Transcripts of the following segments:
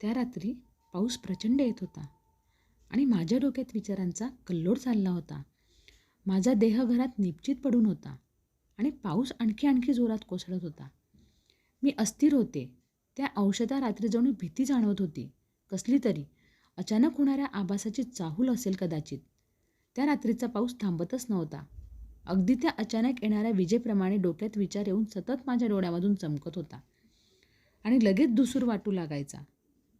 त्या रात्री पाऊस प्रचंड येत होता आणि माझ्या डोक्यात विचारांचा कल्लोळ चालला होता. माझा देह घरात निपचित पडून होता आणि पाऊस आणखी आणखी जोरात कोसळत होता. मी अस्थिर होते. त्या औषधा रात्री जणू भीती जाणवत होती. कसली तरी अचानक होणाऱ्या आभासाची चाहूल असेल कदाचित. त्या रात्रीचा पाऊस थांबतच नव्हता. अगदी त्या अचानक येणाऱ्या विजेप्रमाणे डोक्यात विचार येऊन सतत माझ्या डोळ्यामधून चमकत होता आणि लगेच दुसूर वाटू लागायचा.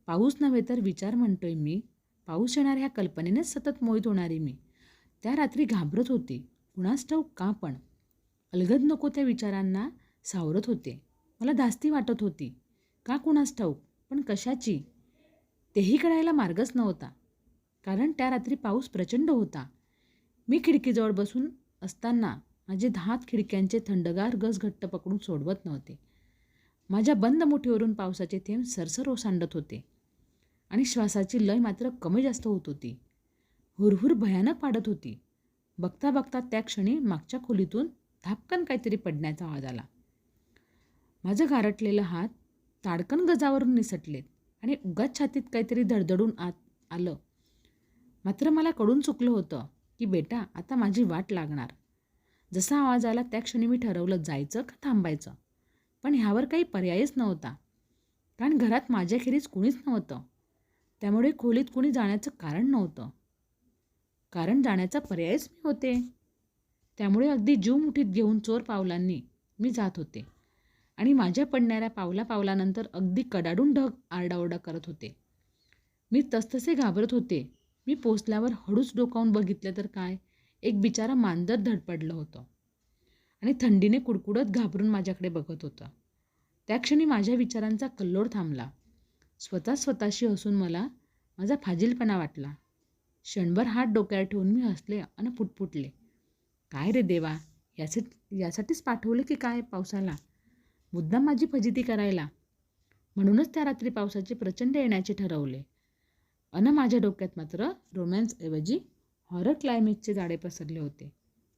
पाऊस नव्हे तर विचार म्हणतोय मी. पाऊस येणार ह्या कल्पनेनेच सतत मोहित होणारी मी. त्या रात्री घाबरत होते. कुणास ठाऊक का पण. अलगद नको त्या विचारांना सावरत होते. मला धास्ती वाटत होती. का कुणास ठाऊक? पण कशाची? तेही कळायला मार्गच नव्हता. कारण त्या रात्री पाऊस प्रचंड होता. मी खिडकीजवळ बसून असताना माझे धात खिडक्यांचे थंडगार गस घट्ट पकडून सोडवत नव्हते. माझ्या बंद मुठीवरून पावसाचे थेंब सरसर ओसांडत होते. आणि श्वासाची लय मात्र कमी जास्त होत होती. हुरहुर भयानक वाढत होती. बघता बघता त्या क्षणी मागच्या खोलीतून धापकन काहीतरी पडण्याचा आवाज आला. माझं गारटलेलं हात ताडकन गजावरून निसटलेत आणि उगाच छातीत काहीतरी धडधडून आत आलं. मात्र मला कडून चुकलं होतं की बेटा आता माझी वाट लागणार. जसा आवाज आला त्या क्षणी मी ठरवलं जायचं का थांबायचं. पण ह्यावर काही पर्यायच नव्हता. कारण घरात माझ्याखेरीज कुणीच नव्हतं. त्यामुळे खोलीत कुणी जाण्याचं कारण नव्हतं. कारण जाण्याचा पर्यायच मी होते. त्यामुळे अगदी जीव मुठीत घेऊन चोर पावलांनी मी जात होते. आणि माझ्या पडणाऱ्या पावला पावलानंतर अगदी कडाडून ढग आरडाओरडा करत होते. मी तसतसे घाबरत होते. मी पोचल्यावर हळूच डोकावून बघितलं तर काय? एक बिचारा मांजर धडपडलं होतं. आणि थंडीने कुडकुडत घाबरून माझ्याकडे बघत होतं. त्या क्षणी माझ्या विचारांचा कल्लोळ थांबला. स्वतः स्वतःशी हसून मला माझा फाजीलपणा वाटला. क्षणभर हात डोक्यावर ठेवून मी हसले आणि पुटपुटले. काय रे देवा याचे यासाठीच पाठवले की काय पावसाला? मुद्दाम माझी फजिती करायला. म्हणूनच त्या रात्री पावसाचे प्रचंड येण्याचे ठरवले. अन माझ्या डोक्यात मात्र रोमॅन्सऐवजी हॉरर क्लायमेक्सचे जाडे पसरले होते.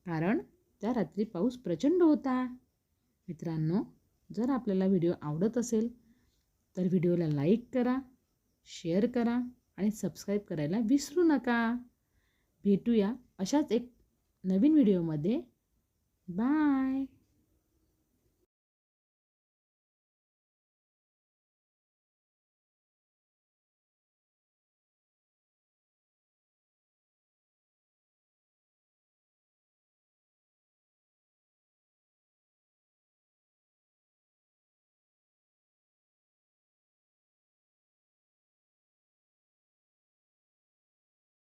कारण त्या रात्री पाऊस प्रचंड होता. मित्रांनो जर आपल्याला व्हिडिओ आवडत असेल तर व्हिडिओला लाईक करा शेअर करा आणि सबस्क्राईब करायला विसरू नका. भेटूया अशाच एक नवीन व्हिडिओमध्ये. बाय.